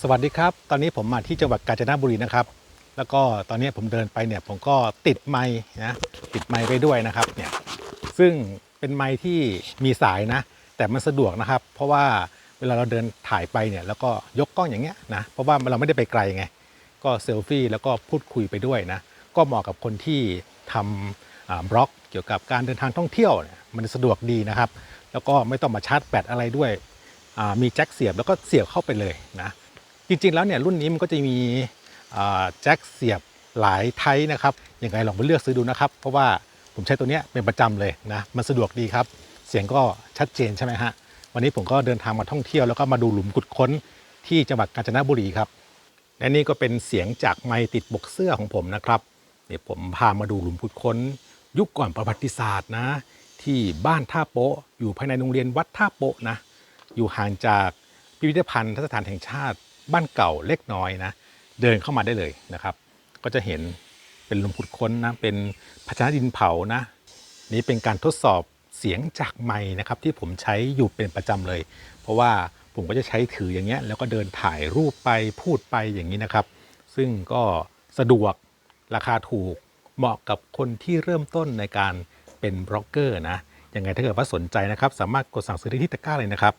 สวัสดีครับ ตอนนี้ผมมาที่จังหวัดกาญจนบุรีนะครับ แล้วก็ตอนนี้ผมเดินไปเนี่ยผมก็ติดไม้นะติดไม้ไปด้วยนะครับเนี่ยซึ่งเป็นไม้ที่มีสายนะ แต่มันสะดวกนะครับ เพราะว่าเวลาเราเดินถ่ายไปเนี่ยแล้วก็ยกกล้องอย่างเงี้ยนะเพราะว่าเราไม่ได้ไปไกลไงก็เซลฟี่แล้วก็พูดคุยไปด้วยนะก็เหมาะกับคนที่ทำบล็อกเกี่ยวกับการเดินทางท่องเที่ยวเนี่ยมันสะดวกดีนะครับ แล้วก็ไม่ต้องมาชาร์จแบตอะไรด้วยมีแจ็คเสียบแล้วก็เสียบเข้าไปเลยนะ จริงๆแล้วเนี่ยรุ่นนี้มันก็จะมีแจ็คเสียบหลายไทป์นะครับยังไงลองไปเลือกซื้อดูนะครับ เพราะว่าผมใช้ตัวเนี้ยเป็นประจำเลยนะมันสะดวกดีครับ เสียงก็ชัดเจนใช่ไหมฮะวันนี้ผมก็เดินทางมาท่องเที่ยวแล้วก็มาดูหลุมขุดค้นที่จังหวัดกาญจนบุรีครับและนี่ก็เป็นเสียงจากไมค์ติดบกเสื้อของผมนะครับเดี๋ยวผมพามาดูหลุมขุดค้น ยุคก่อนประวัติศาสตร์นะ ที่บ้านท่าโปะอยู่ภายในโรงเรียนวัดท่าโปะนะอยู่ห่างจากพิพิธภัณฑ์สถานแห่งชาติ บ้านเก่าเล็กน้อยนะ เดินเข้ามาได้เลยนะครับ ก็จะเห็นเป็นหลุมขุดค้นนะ เป็นภาชนะดินเผานะ นี่เป็นการทดสอบเสียงจากไม้นะครับที่ผมใช้อยู่เป็นประจำเลย เพราะว่าผมก็จะใช้ถืออย่างเงี้ยแล้วก็เดินถ่ายรูปไปพูดไปอย่างนี้นะครับ ซึ่งก็สะดวกราคาถูกเหมาะกับคนที่เริ่มต้นในการเป็นบล็อกเกอร์นะยังไงถ้าเกิดว่าสนใจนะครับ สามารถกดสั่งซื้อได้ที่ตะกร้าเลยนะครับ